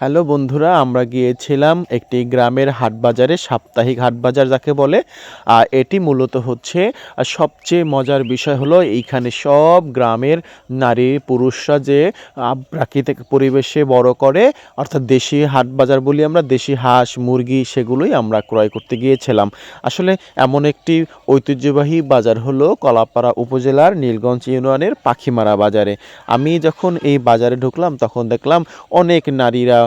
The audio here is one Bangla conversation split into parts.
হ্যালো বন্ধুরা, আমরা গিয়েছিলাম একটি গ্রামের হাট বাজারে সাপ্তাহিক হাট বাজার যাকে বলে। এটি মূলত হচ্ছে সবচেয়ে মজার বিষয় হলো এইখানে সব গ্রামের নারী পুরুষরা যে প্রাকৃতিক পরিবেশে বড় করে, অর্থাৎ দেশি হাট বাজার বলি আমরা, দেশি হাঁস, মুরগি সেগুলোই আমরা ক্রয় করতে গিয়েছিলাম। আসলে এমন একটি ঐতিহ্যবাহী বাজার হলো কলাপাড়া উপজেলার নীলগঞ্জ ইউনিয়নের পাখিমারা বাজারে। আমি যখন এই বাজারে ঢুকলাম, তখন দেখলাম অনেক নারীরা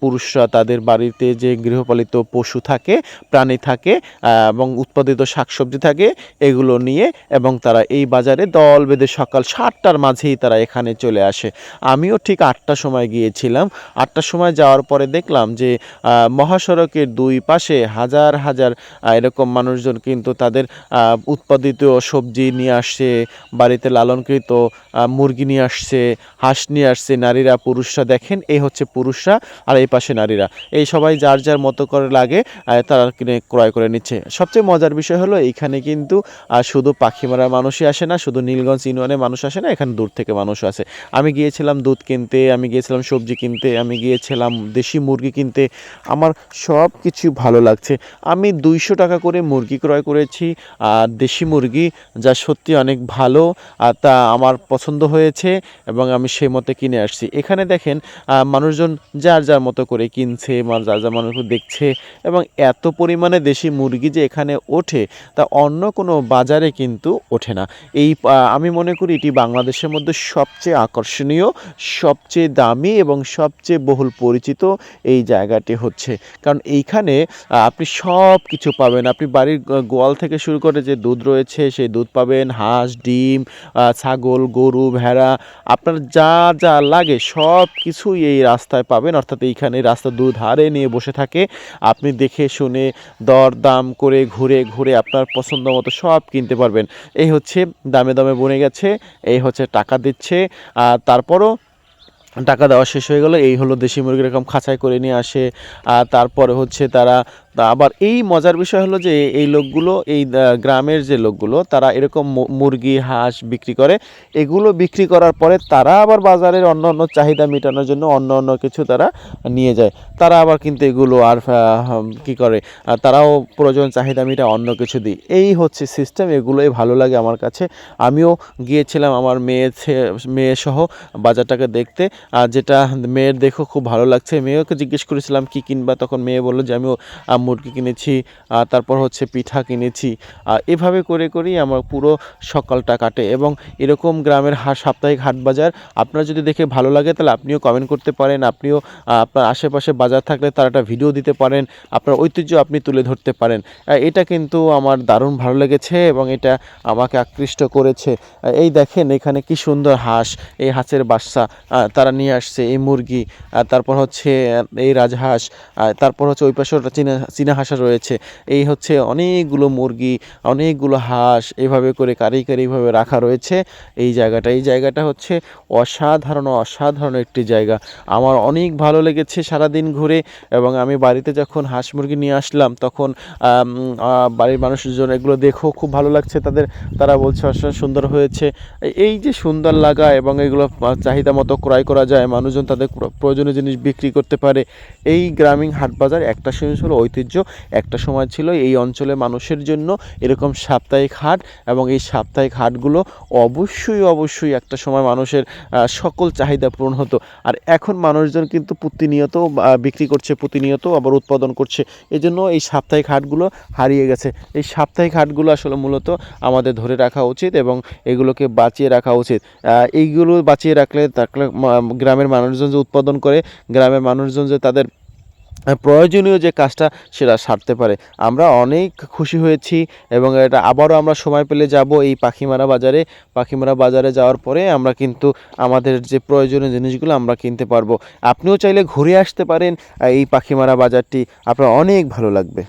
পুরুষরা তাদের বাড়িতে যে গৃহপালিত পশু থাকে, প্রাণী থাকে এবং উৎপাদিত শাকসবজি থাকে, এগুলো নিয়ে এবং তারা এই বাজারে দল বেঁধে সকাল সাতটার মাঝেই তারা এখানে চলে আসে। আমিও ঠিক আটটার সময় গিয়েছিলাম। আটটার সময় যাওয়ার পরে দেখলাম যে মহাসড়কের দুই পাশে হাজার হাজার এরকম মানুষজন কিন্তু তাদের উৎপাদিত সবজি নিয়ে আসছে, বাড়িতে লালনকৃত মুরগি নিয়ে আসছে, হাঁস নিয়ে আসছে, নারীরা, পুরুষরা দেখেন, এই হচ্ছে পুরুষরা। আর এই পাশে নারীরা। এই সবাই যার যার মতো করে লাগে তারা কিনে ক্রয় করে নিচ্ছে। সবচেয়ে মজার বিষয় হলো এইখানে কিন্তু শুধু পাখি মারা মানুষই আসে না, শুধু নীলগঞ্জ ইউনিয়নে মানুষ আসে না, এখানে দূর থেকে মানুষ আসে। আমি গিয়েছিলাম দুধ কিনতে, আমি গিয়েছিলাম সবজি কিনতে, আমি গিয়েছিলাম দেশি মুরগি কিনতে। আমার সব কিছু ভালো লাগছে। আমি দুইশো টাকা করে মুরগি ক্রয় করেছি, আর দেশি মুরগি যা সত্যি অনেক ভালো, আর তা আমার পছন্দ হয়েছে, এবং আমি সেই মতে কিনে আসছি। এখানে দেখেন মানুষজন যার যার মতো করে কিনছে মা- যার যার মানুষ দেখছে এবং এত পরিমাণে দেশি মুরগি যে এখানে ওঠে তা অন্য কোনো বাজারে কিন্তু ওঠে না। এই আমি মনে করি এটি বাংলাদেশের মধ্যে সবচেয়ে আকর্ষণীয়, সবচেয়ে দামি এবং সবচেয়ে বহুল পরিচিত এই জায়গাটি হচ্ছে। কারণ এইখানে আপনি সব কিছু পাবেন। আপনি বাড়ির গোয়াল থেকে শুরু করে যে দুধ রয়েছে, সেই দুধ পাবেন, হাঁস, ডিম ছাগল, গরু, ভেড়া, আপনার যা যা লাগে সব কিছুই এই রাস্তায় পাবেন। অর্থাৎ এইখানে রাস্তা দুধারে নিয়ে বসে থাকে। আপনি দেখে শুনে দর দাম করে ঘুরে ঘুরে আপনার পছন্দ মতো সব কিনতে পারবেন। এই হচ্ছে দামে দামে বনে গেছে, এই হচ্ছে টাকা দিচ্ছে। আর তারপরও টাকা দেওয়া শেষ হয়ে গেল। এই হলো দেশি মুরগি এরকম খাঁচায় করে নিয়ে আসে। আর তারপরে হচ্ছে তারা তা আবার এই মজার বিষয় হলো যে এই লোকগুলো, এই গ্রামের যে লোকগুলো, তারা এরকম মুরগি, হাঁস বিক্রি করে। এগুলো বিক্রি করার পরে তারা আবার বাজারের অন্য অন্য চাহিদা মেটানোর জন্য অন্য অন্য কিছু তারা নিয়ে যায়। তারা আবার কিন্তু এগুলো আর কি করে? তারাও প্রয়োজন চাহিদা মেটা অন্য কিছু দিই। এই হচ্ছে সিস্টেম এগুলোই ভালো লাগে আমার কাছে। আমিও গিয়েছিলাম আমার মেয়ে মেয়ে সহ বাজারটাকে দেখতে। আর যেটা মেয়ের দেখো খুব ভালো লাগছে। মেয়েকে জিজ্ঞেস করেছিলাম কি কিনবা? তখন মেয়ে বলল যে আমিও মুরগি কিনেছি তারপর হচ্ছে পিঠা কিনেছি। এভাবে করে করেই আমার পুরো সকালটা কাটে এবং এরকম গ্রামের হাট সাপ্তাহিক হাট বাজার আপনার যদি দেখে ভালো লাগে তাহলে আপনিও কমেন্ট করতে পারেন, আপনিও আপনার আশেপাশে বাজার থাকলে তার একটা ভিডিও দিতে পারেন, আপনার ঐতিহ্য আপনি তুলে ধরতে পারেন। এটা কিন্তু আমার দারুণ ভালো লেগেছে এবং এটা আমাকে আকৃষ্ট করেছে। এই দেখেন এখানে কি সুন্দর হাঁস, এই হাঁসের বাচ্চা তারা নিয়ে আসছে এই মুরগি তারপর হচ্ছে এই রাজহাঁস তারপর হচ্ছে ওই পাশে চীনা হাঁসা রয়েছে। এই হচ্ছে অনেকগুলো মুরগি, অনেকগুলো হাঁস এভাবে করে কারি কারিভাবে রাখা রয়েছে। এই জায়গাটা এই জায়গাটা হচ্ছে অসাধারণ অসাধারণ একটি জায়গা। আমার অনেক ভালো লেগেছে সারাদিন ঘুরে এবং আমি বাড়িতে যখন হাঁস মুরগি নিয়ে আসলাম তখন বাড়ির মানুষজন এগুলো দেখো খুব ভালো লাগছে। তাদের, তারা বলছে, অসাধারণ সুন্দর হয়েছে। এই- যে সুন্দর লাগা এবং এগুলো চাহিদা মতো ক্রয় করা যায়, মানুষজন তাদের প্রয়োজনীয় জিনিস বিক্রি করতে পারে। এই গ্রামীণ হাট বাজার একটা সময় ছিল ঐতিহ্য একটা সময় ছিল এই অঞ্চলের মানুষের জন্য এরকম সাপ্তাহিক হাট এবং এই সাপ্তাহিক হাটগুলো অবশ্যই অবশ্যই একটা সময় মানুষের সকল চাহিদা পূরণ হতো। আর এখন মানুষজন কিন্তু প্রতিনিয়ত বিক্রি করছে, প্রতিনিয়ত আবার উৎপাদন করছে। এই জন্য এই সাপ্তাহিক হাটগুলো হারিয়ে গেছে। এই সাপ্তাহিক হাটগুলো আসলে মূলত আমাদের ধরে রাখা উচিত এবং এগুলোকে বাঁচিয়ে রাখা উচিত। এইগুলো বাঁচিয়ে রাখলে গ্রামের মানুষজন যে উৎপাদন করে, গ্রামের মানুষজন যে তাদের প্রয়োজনীয় যে কাজটা সেটা সারতে পারে। আমরা অনেক খুশি হয়েছি এবং এটা আবারও আমরা সময় পেলে যাব এই পাখিমারা বাজারে। পাখিমারা বাজারে যাওয়ার পরে আমরা কিন্তু আমাদের যে প্রয়োজনীয় জিনিসগুলো আমরা কিনতে পারব। আপনিও চাইলে ঘুরে আসতে পারেন এই পাখিমারা বাজারটি। আপনার অনেক ভালো লাগবে।